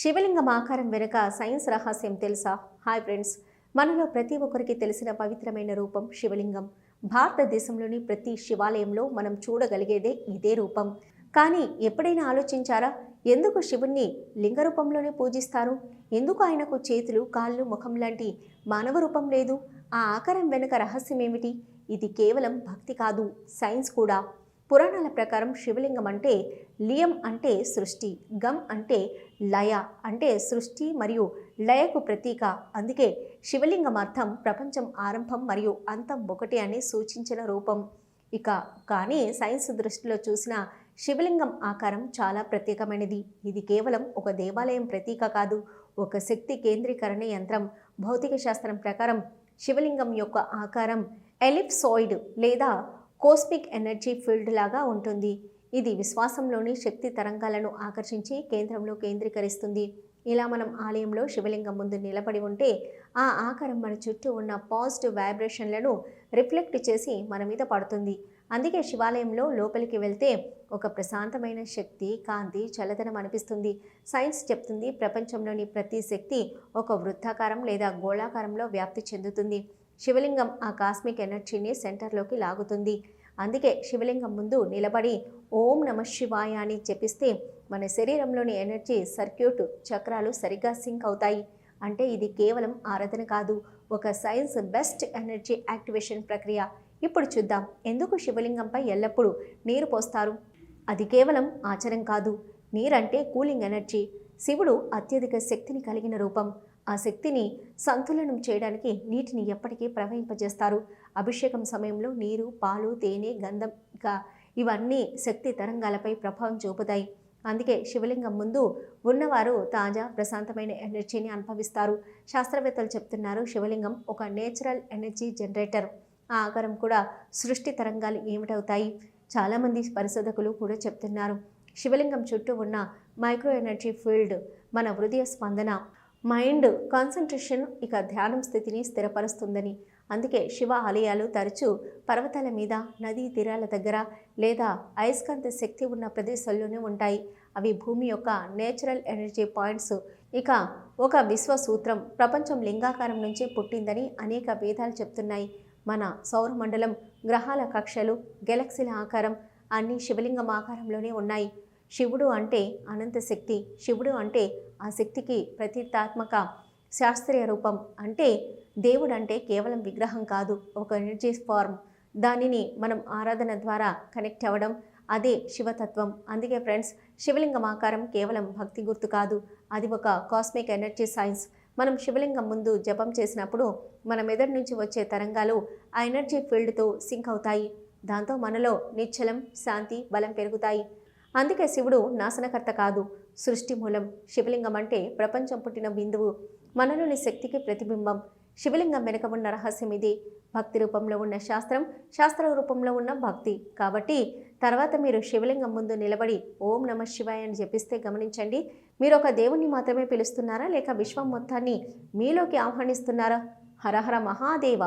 శివలింగం ఆకారం వెనుక సైన్స్ రహస్యం తెలుసా? హాయ్ ఫ్రెండ్స్ మనలో ప్రతి ఒక్కరికి తెలిసిన పవిత్రమైన రూపం శివలింగం. భారతదేశంలోని ప్రతి శివాలయంలో మనం చూడగలిగేదే ఇదే రూపం. కానీ ఎప్పుడైనా ఆలోచించారా ఎందుకు శివుణ్ణి లింగ రూపంలోనే పూజిస్తారు? ఎందుకు ఆయనకు చేతులు కాళ్ళు ముఖం లాంటి మానవ రూపం లేదు? ఆ ఆకారం వెనుక రహస్యం ఏమిటి? ఇది కేవలం భక్తి కాదు సైన్స్ కూడా. పురాణాల ప్రకారం శివలింగం అంటే లియం అంటే సృష్టి గమ్ అంటే లయ అంటే సృష్టి మరియు లయకు ప్రతీక. అందుకే శివలింగం అర్థం ప్రపంచం ఆరంభం మరియు అంతం ఒకటి అని సూచించిన రూపం. ఇక కానీ సైన్స్ దృష్టిలో చూసిన శివలింగం ఆకారం చాలా ప్రత్యేకమైనది. ఇది కేవలం ఒక దేవాలయం ప్రతీక కాదు ఒక శక్తి కేంద్రీకరణ యంత్రం. భౌతిక శాస్త్రం ప్రకారం శివలింగం యొక్క ఆకారం ఎలిప్సాయిడ్ లేదా కోస్మిక్ ఎనర్జీ ఫీల్డ్ లాగా ఉంటుంది. ఇది విశ్వాసంలోని శక్తి తరంగాలను ఆకర్షించి కేంద్రంలో కేంద్రీకరిస్తుంది. ఇలా మనం ఆలయంలో శివలింగం ముందు నిలబడి ఉంటే ఆ ఆకారం మన చుట్టూ ఉన్న పాజిటివ్ వైబ్రేషన్లను రిఫ్లెక్ట్ చేసి మన మీద పడుతుంది. అందుకే శివాలయంలో లోపలికి వెళ్తే ఒక ప్రశాంతమైన శక్తి కాంతి చల్లదనం అనిపిస్తుంది. సైన్స్ చెప్తుంది ప్రపంచంలోని ప్రతి శక్తి ఒక వృత్తాకారం లేదా గోళాకారంలో వ్యాప్తి చెందుతుంది. శివలింగం ఆ కాస్మిక్ ఎనర్జీని సెంటర్లోకి లాగుతుంది. అందుకే శివలింగం ముందు నిలబడి ఓం నమ శివాయ అని జపిస్తే మన శరీరంలోని ఎనర్జీ సర్క్యూట్ చక్రాలు సరిగ్గా సింక్ అవుతాయి. అంటే ఇది కేవలం ఆరాధన కాదు ఒక సైన్స్ బెస్ట్ ఎనర్జీ యాక్టివేషన్ ప్రక్రియ. ఇప్పుడు చూద్దాం ఎందుకు శివలింగంపై ఎల్లప్పుడూ నీరు పోస్తారు? అది కేవలం ఆచారం కాదు నీరంటే కూలింగ్ ఎనర్జీ. శివుడు అత్యధిక శక్తిని కలిగిన రూపం. ఆ శక్తిని సంతులనం చేయడానికి నీటిని ఎప్పటికీ ప్రవహింపజేస్తారు. అభిషేకం సమయంలో నీరు పాలు తేనె గంధం ఇక ఇవన్నీ శక్తి తరంగాలపై ప్రభావం చూపుతాయి. అందుకే శివలింగం ముందు ఉన్నవారు తాజా ప్రశాంతమైన ఎనర్జీని అనుభవిస్తారు. శాస్త్రవేత్తలు చెప్తున్నారు శివలింగం ఒక నేచురల్ ఎనర్జీ జనరేటర్. ఆ ఆకారం కూడా సృష్టి తరంగాలు ఏమిటవుతాయి? చాలామంది పరిశోధకులు కూడా చెప్తున్నారు. శివలింగం చుట్టూ ఉన్న మైక్రో ఎనర్జీ ఫీల్డ్ మన హృదయ స్పందన మైండ్ కాన్సన్ట్రేషన్ ఇక ధ్యానం స్థితిని స్థిరపరుస్తుందని. అందుకే శివ ఆలయాలు తరచూ పర్వతాల మీద నదీ తీరాల దగ్గర లేదా అయస్కాంత శక్తి ఉన్న ప్రదేశాల్లోనే ఉంటాయి. అవి భూమి యొక్క నేచురల్ ఎనర్జీ పాయింట్స్. ఇక ఒక విశ్వ సూత్రం ప్రపంచం లింగాకారం నుంచే పుట్టిందని అనేక వేదాలు చెప్తున్నాయి. మన సౌరమండలం గ్రహాల కక్షలు గెలక్సీల ఆకారం అన్నీ శివలింగం ఆకారంలోనే ఉన్నాయి. శివుడు అంటే అనంత శక్తి. శివుడు అంటే ఆ శక్తికి ప్రతీతాత్మక శాస్త్రీయ రూపం. అంటే దేవుడు అంటే కేవలం విగ్రహం కాదు ఒక ఎనర్జీ ఫార్మ్ దానిని మనం ఆరాధన ద్వారా కనెక్ట్ అవ్వడం అదే శివతత్వం. అందుకే ఫ్రెండ్స్ శివలింగం ఆకారం కేవలం భక్తి గుర్తు కాదు అది ఒక కాస్మిక్ ఎనర్జీ సైన్స్ మనం శివలింగం ముందు జపం చేసినప్పుడు మన మెదడు నుంచి వచ్చే తరంగాలు ఆ ఎనర్జీ ఫీల్డ్తో సింక్ అవుతాయి. దాంతో మనలో నిశ్చలం శాంతి బలం పెరుగుతాయి. అందుకే శివుడు నాశనకర్త కాదు. సృష్టి మూలం శివలింగం అంటే ప్రపంచం పుట్టిన బిందువు మనలోని శక్తికి ప్రతిబింబం. శివలింగం వెనుక ఉన్న రహస్యం ఇది. భక్తి రూపంలో ఉన్న శాస్త్రం శాస్త్ర రూపంలో ఉన్న భక్తి. కాబట్టి తర్వాత మీరు శివలింగం ముందు నిలబడి ఓం నమ శివాయ అని జపిస్తే గమనించండి. మీరు ఒక దేవుణ్ణి మాత్రమే పిలుస్తున్నారా లేక విశ్వం మొత్తాన్ని మీలోకి ఆహ్వానిస్తున్నారా? హరహర మహాదేవ!